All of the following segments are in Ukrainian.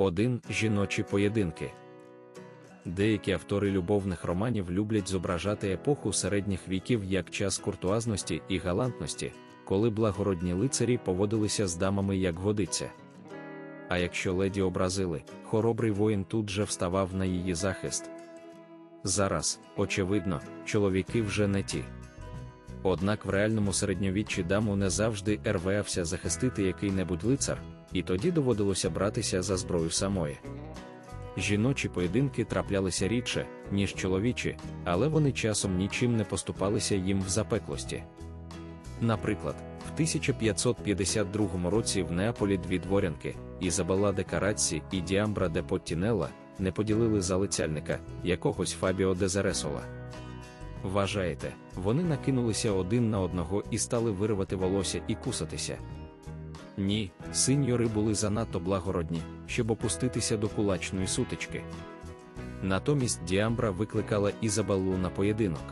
1. Жіночі поєдинки. Деякі автори любовних романів люблять зображати епоху середніх віків як час куртуазності і галантності, коли благородні лицарі поводилися з дамами як годиться. А якщо леді образили, хоробрий воїн тут же вставав на її захист. Зараз, очевидно, чоловіки вже не ті. Однак в реальному середньовіччі даму не завжди рвався захистити який-небудь лицар, і тоді доводилося братися за зброю самої. Жіночі поєдинки траплялися рідше, ніж чоловічі, але вони часом нічим не поступалися їм в запеклості. Наприклад, в 1552 році в Неаполі дві дворянки Ізабелла де Карацці і Діамбра де Поттінелла не поділили залицяльника, якогось Фабіо де Зересола. Вважаєте, вони накинулися один на одного і стали виривати волосся і кусатися. Ні, синьори були занадто благородні, щоб опуститися до кулачної сутички. Натомість Діамбра викликала Ізабеллу на поєдинок.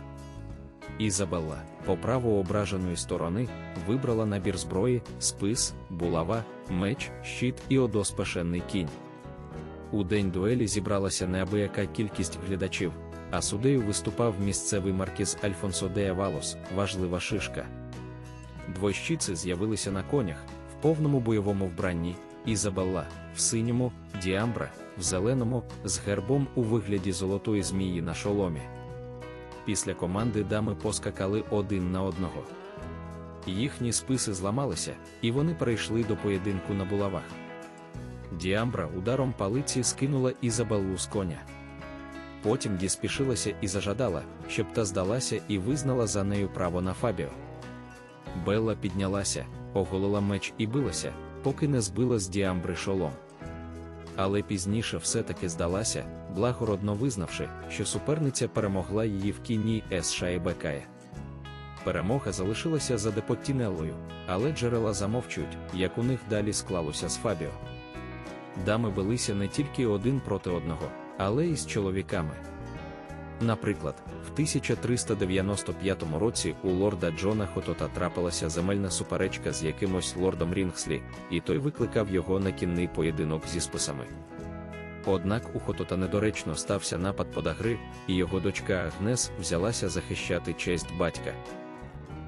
Ізабелла, по праву ображеної сторони, вибрала набір зброї, спис, булава, меч, щит і одоспешений кінь. У день дуелі зібралася неабияка кількість глядачів, а судею виступав місцевий маркіз Альфонсо де Авалос, важлива шишка. Двойщиці з'явилися на конях, в повному бойовому вбранні, Ізабелла, в синьому, Діамбра, в зеленому, з гербом у вигляді золотої змії на шоломі. Після команди дами поскакали один на одного. Їхні списи зламалися, і вони перейшли до поєдинку на булавах. Діамбра ударом палиці скинула Ізабеллу з коня. Потім діспішилася і зажадала, щоб та здалася і визнала за нею право на Фабіо. Белла піднялася, оголила меч і билася, поки не збила з діамбри шолом. Але пізніше все-таки здалася, благородно визнавши, що суперниця перемогла її в кіні С. Шаєбекая. Перемога залишилася за Депоттінеллою, але джерела замовчують, як у них далі склалося з Фабіо. Дами билися не тільки один проти одного, але й з чоловіками. Наприклад, в 1395 році у лорда Джона Хотота трапилася земельна суперечка з якимось лордом Рінгслі, і той викликав його на кінний поєдинок зі списами. Однак у Хотота недоречно стався напад подагри, і його дочка Агнес взялася захищати честь батька.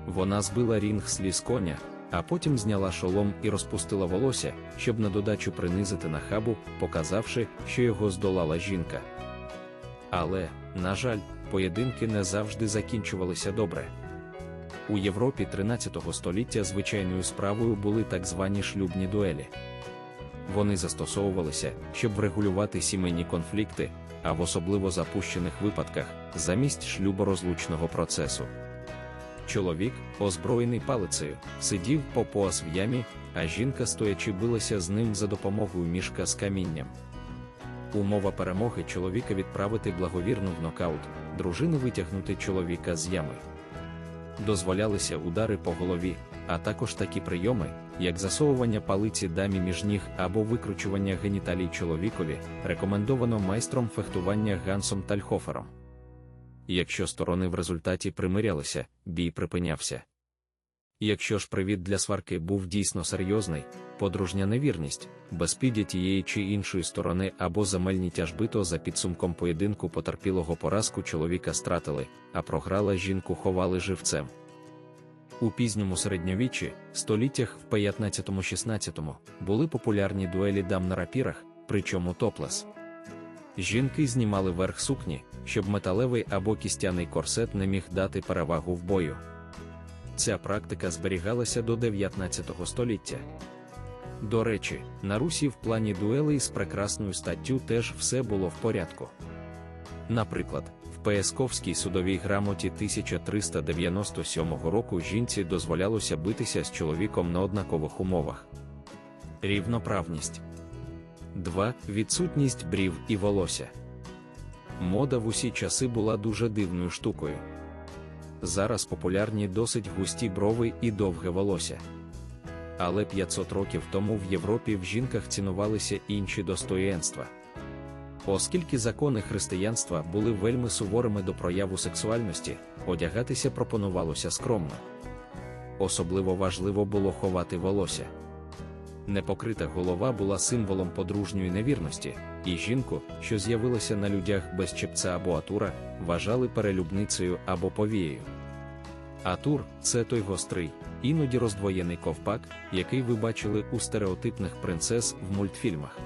Вона збила Рінгслі з коня, а потім зняла шолом і розпустила волосся, щоб на додачу принизити нахабу, показавши, що його здолала жінка. Але, на жаль, поєдинки не завжди закінчувалися добре. У Європі 13 століття звичайною справою були так звані шлюбні дуелі. Вони застосовувалися, щоб врегулювати сімейні конфлікти, а в особливо запущених випадках замість шлюборозлучного процесу. Чоловік, озброєний палицею, сидів по пояс в ямі, а жінка стоячи билася з ним за допомогою мішка з камінням. Умова перемоги чоловіка відправити благовірну в нокаут, дружини витягнути чоловіка з ями. Дозволялися удари по голові, а також такі прийоми, як засовування палиці дамі між ніг або викручування геніталій чоловікові, рекомендовано майстром фехтування Гансом Тальхофером. Якщо сторони в результаті примирялися, бій припинявся. Якщо ж привід для сварки був дійсно серйозний, подружня невірність, безпіддя тієї чи іншої сторони або земельні тяжби, то за підсумком поєдинку потерпілого поразку чоловіка стратили, а програла жінку ховали живцем. У пізньому середньовіччі, століттях в 15-16 були популярні дуелі дам на рапірах, причому топлес. Жінки знімали верх сукні, щоб металевий або кістяний корсет не міг дати перевагу в бою. Ця практика зберігалася до 19 століття. До речі, на Русі в плані дуелей з прекрасною статтю теж все було в порядку. Наприклад, в Песковській судовій грамоті 1397 року жінці дозволялося битися з чоловіком на однакових умовах. Рівноправність 2. Відсутність брів і волосся. Мода в усі часи була дуже дивною штукою. Зараз популярні досить густі брови і довге волосся. Але 500 років тому в Європі в жінках цінувалися інші достоєнства. Оскільки закони християнства були вельми суворими до прояву сексуальності, одягатися пропонувалося скромно. Особливо важливо було ховати волосся. Непокрита голова була символом подружньої невірності, і жінку, що з'явилася на людях без чепця або атура, вважали перелюбницею або повією. Атур це той гострий, іноді роздвоєний ковпак, який ви бачили у стереотипних принцес в мультфільмах.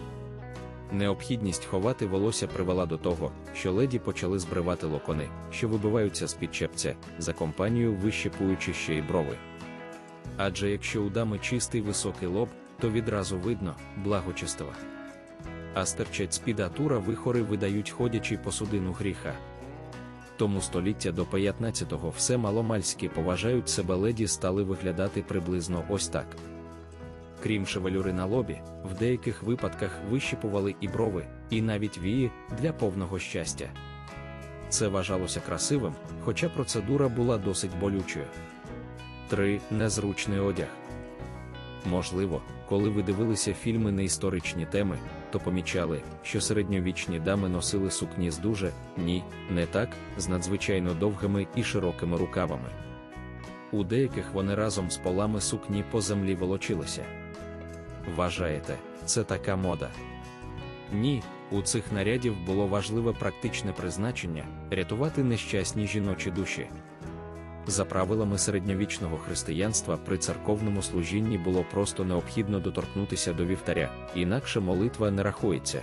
Необхідність ховати волосся привела до того, що леді почали збривати локони, що вибиваються з-під чепця, за компанію вищепуючи ще й брови. Адже якщо у дами чистий високий лоб, то відразу видно благочестива. А стерчать з-під атура вихори видають ходячий посудину гріха. Тому століття до 15-го все маломальські поважають себе леді стали виглядати приблизно ось так. Крім шевелюри на лобі, в деяких випадках вищипували і брови, і навіть вії для повного щастя. Це вважалося красивим, хоча процедура була досить болючою. 3. Незручний одяг. Можливо, коли ви дивилися фільми на історичні теми, то помічали, що середньовічні дами носили сукні з дуже, ні, не так, з надзвичайно довгими і широкими рукавами. У деяких вони разом з полами сукні по землі волочилися. Вважаєте, це така мода? Ні, у цих нарядів було важливе практичне призначення рятувати нещасні жіночі душі. За правилами середньовічного християнства при церковному служінні було просто необхідно доторкнутися до вівтаря, інакше молитва не рахується.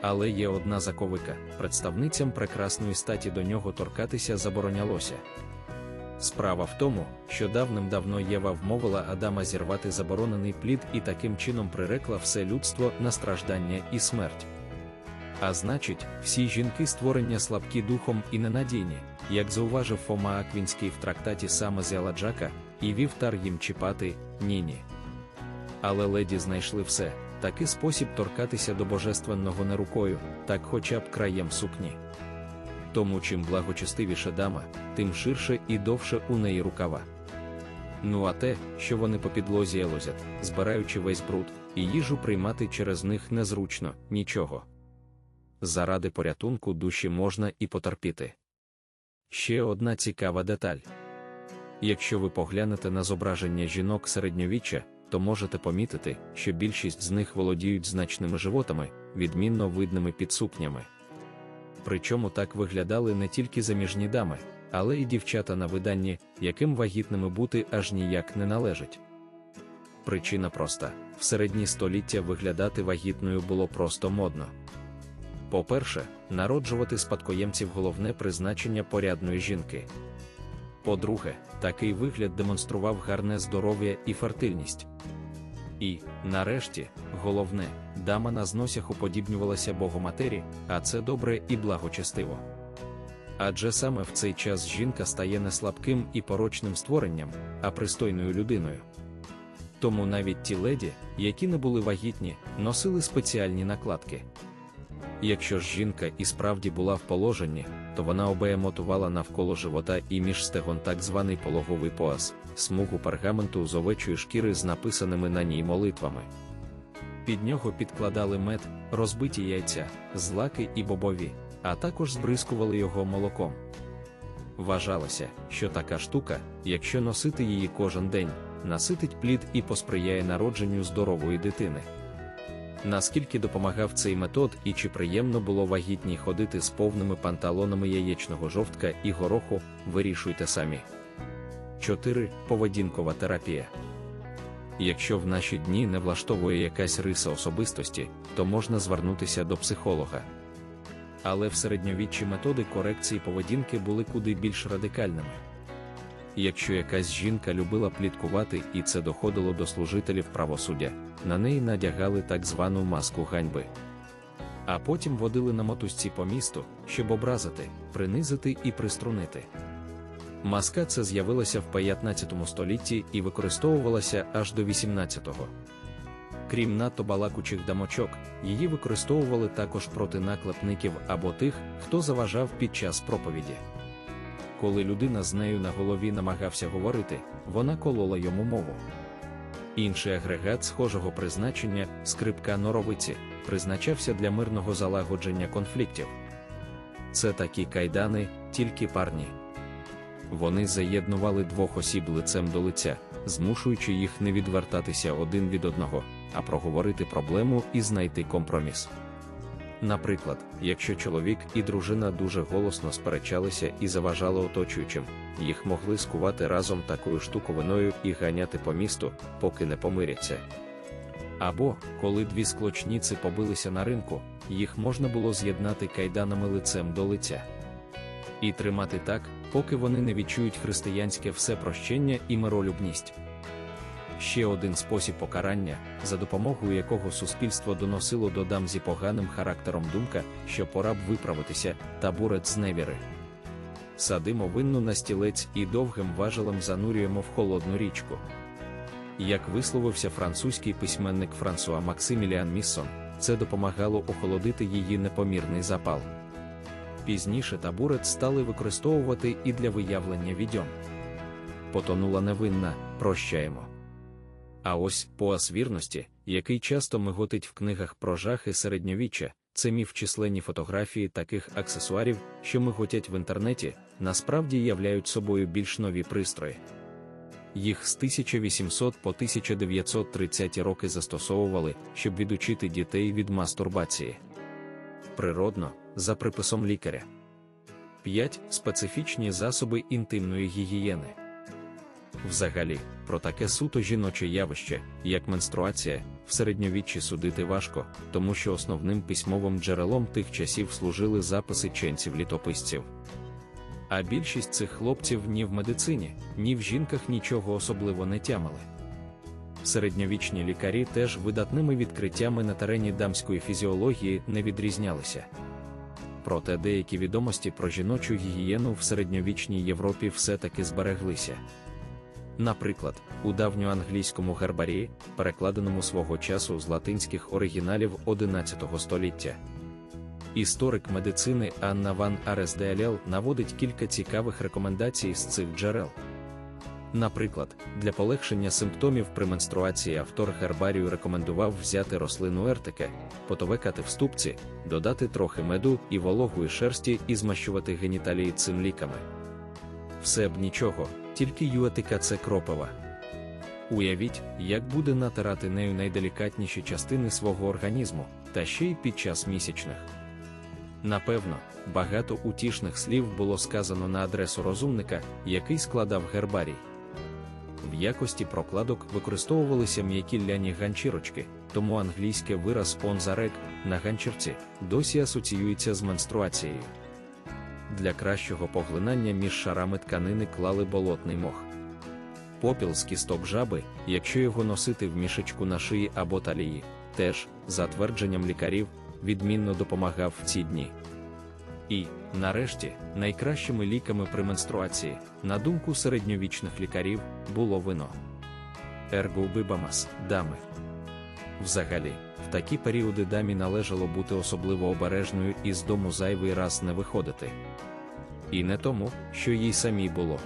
Але є одна заковика представницям прекрасної статі до нього торкатися заборонялося. Справа в тому, що давним-давно Єва вмовила Адама зірвати заборонений плід і таким чином прирекла все людство на страждання і смерть. А значить, всі жінки створення слабкі духом і ненадійні, як зауважив Фома Аквінський в трактаті саме з Яладжака, і вівтар їм чіпати ні-ні. Але леді знайшли все, такий спосіб торкатися до божественного не рукою, так хоча б краєм сукні. Тому чим благочестивіша дама, тим ширше і довше у неї рукава. Ну а те, що вони по підлозі елозять, збираючи весь бруд, і їжу приймати через них незручно, нічого. Заради порятунку душі можна і потерпіти. Ще одна цікава деталь. Якщо ви поглянете на зображення жінок середньовіччя, то можете помітити, що більшість з них володіють значними животами, відмінно видними під сукнями. Причому так виглядали не тільки заміжні дами, але й дівчата на виданні, яким вагітними бути аж ніяк не належить. Причина проста: в середні століття виглядати вагітною було просто модно. По-перше, народжувати спадкоємців головне призначення порядної жінки. По-друге, такий вигляд демонстрував гарне здоров'я і фертильність. І, нарешті, головне, дама на зносях уподібнювалася Богоматері, а це добре і благочестиво. Адже саме в цей час жінка стає не слабким і порочним створенням, а пристойною людиною. Тому навіть ті леді, які не були вагітні, носили спеціальні накладки. Якщо ж жінка і справді була в положенні, то вона обеємотувала навколо живота і між стегон так званий пологовий пояс, смугу пергаменту з овечої шкіри з написаними на ній молитвами. Під нього підкладали мед, розбиті яйця, злаки і бобові, а також збризкували його молоком. Вважалося, що така штука, якщо носити її кожен день, наситить плід і посприяє народженню здорової дитини. Наскільки допомагав цей метод і чи приємно було вагітній ходити з повними панталонами яєчного жовтка і гороху, вирішуйте самі. 4. Поведінкова терапія. Якщо в наші дні не влаштовує якась риса особистості, то можна звернутися до психолога. Але в середньовіччі методи корекції поведінки були куди більш радикальними. Якщо якась жінка любила пліткувати і це доходило до служителів правосуддя, на неї надягали так звану маску ганьби. А потім водили на мотузці по місту, щоб образити, принизити і приструнити. Маска це з'явилася в 15 столітті і використовувалася аж до 18-го. Крім надто балакучих дамочок, її використовували також проти наклепників або тих, хто заважав під час проповіді. Коли людина з нею на голові намагався говорити, вона колола йому мову. Інший агрегат схожого призначення, скрипка норовиці, призначався для мирного залагодження конфліктів. Це такі кайдани, тільки парні. Вони заєднували двох осіб лицем до лиця, змушуючи їх не відвертатися один від одного, а проговорити проблему і знайти компроміс. Наприклад, якщо чоловік і дружина дуже голосно сперечалися і заважали оточуючим, їх могли скувати разом такою штуковиною і ганяти по місту, поки не помиряться. Або, коли дві склочніці побилися на ринку, їх можна було з'єднати кайданами лицем до лиця. І тримати так, поки вони не відчують християнське всепрощення і миролюбність. Ще один спосіб покарання, за допомогою якого суспільство доносило до дам зі поганим характером думка, що пора б виправитися, табурець з невіри. Садимо винну на стілець і довгим важелем занурюємо в холодну річку. Як висловився французький письменник Франсуа Максиміліан Міссон, це допомагало охолодити її непомірний запал. Пізніше табурець стали використовувати і для виявлення відьом. Потонула невинна, прощаємо. А ось поас вірності, який часто миготить в книгах про жахи середньовіччя, це міф численні фотографії таких аксесуарів, що миготять в інтернеті, насправді являють собою більш нові пристрої. Їх з 1800 по 1930 роки застосовували, щоб відучити дітей від мастурбації. Природно, за приписом лікаря. 5. Специфічні засоби інтимної гігієни. Взагалі, про таке суто жіноче явище, як менструація, в середньовіччі судити важко, тому що основним письмовим джерелом тих часів служили записи ченців літописців. А більшість цих хлопців ні в медицині, ні в жінках нічого особливо не тямили. Середньовічні лікарі теж видатними відкриттями на терені дамської фізіології не відрізнялися. Проте деякі відомості про жіночу гігієну в середньовічній Європі все-таки збереглися. Наприклад, у давньоанглійському гербарії, перекладеному свого часу з латинських оригіналів XI століття. Історик медицини Анна Ван Арес наводить кілька цікавих рекомендацій з цих джерел. Наприклад, для полегшення симптомів при менструації автор гербарію рекомендував взяти рослину ертике, потовекати в ступці, додати трохи меду і вологої шерсті і змащувати геніталії цим ліками. Все б нічого, тільки юетика це кропива. Уявіть, як буде натирати нею найделікатніші частини свого організму, та ще й під час місячних. Напевно, багато утішних слів було сказано на адресу розумника, який складав гербарій. В якості прокладок використовувалися м'які ляні ганчірочки, тому англійське вираз онзарек на ганчірці досі асоціюється з менструацією. Для кращого поглинання між шарами тканини клали болотний мох. Попіл з кісток жаби, якщо його носити в мішечку на шиї або талії, теж, за твердженням лікарів, відмінно допомагав в ці дні. І, нарешті, найкращими ліками при менструації, на думку середньовічних лікарів, було вино. Ерго бибамас, дами. Взагалі, такі періоди дамі належало бути особливо обережною і з дому зайвий раз не виходити. І не тому, що їй самій було.